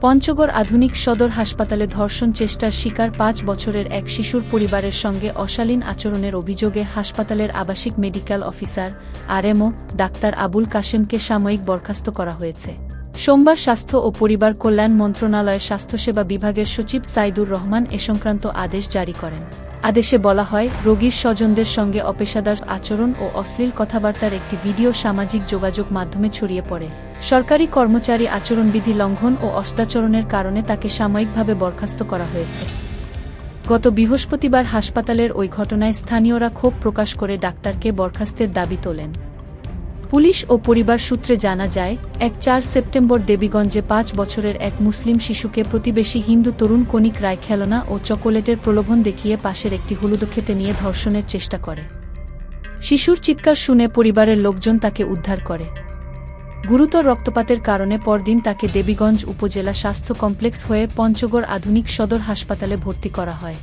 পঞ্চগড় আধুনিক সদর হাসপাতালে ধর্ষণ চেষ্টার শিকার পাঁচ বছরের এক শিশুর পরিবারের সঙ্গে অশালীন আচরণের অভিযোগে হাসপাতালের আবাসিক medical officer, RMO, doctor Abul কাশেমকে সাময়িক বরখাস্ত করা হয়েছে। সোমবার স্বাস্থ্য ও পরিবার কল্যাণ মন্ত্রণালয়ের স্বাস্থ্যসেবা বিভাগের সচিব সাইদুর রহমান এ সংক্রান্ত আদেশ জারি করেন। আদেশে বলা হয়, রোগীর স্বজনদের সঙ্গে অপেশাদার আচরণ ও অশ্লীল কথাবার্তার একটি ভিডিও সামাজিক যোগাযোগ মাধ্যমে ছড়িয়ে পড়ে। সরকারি কর্মচারী আচরণবিধি লঙ্ঘন ও অস্তাচরণের কারণে তাকে সাময়িকভাবে বরখাস্ত করা হয়েছে। গত বৃহস্পতিবার হাসপাতালের ওই ঘটনায় স্থানীয়রা ক্ষোভ প্রকাশ করে ডাক্তারকে বরখাস্তের দাবি তোলেন। পুলিশ ও পরিবার সূত্রে জানা যায়, এক চার সেপ্টেম্বর দেবীগঞ্জে পাঁচ বছরের এক মুসলিম শিশুকে প্রতিবেশী হিন্দু তরুণ কণিক রায় খেলনা ও চকোলেটের প্রলোভন দেখিয়ে পাশের একটি হলুদ খেতে নিয়ে ধর্ষণের চেষ্টা করে। শিশুর চিৎকার শুনে পরিবারের লোকজন তাকে উদ্ধার করে। গুরুতর রক্তপাতের কারণে পরদিন তাকে দেবীগঞ্জ উপজেলা স্বাস্থ্য কমপ্লেক্স হয়ে পঞ্চগড় আধুনিক সদর হাসপাতালে ভর্তি করা হয়।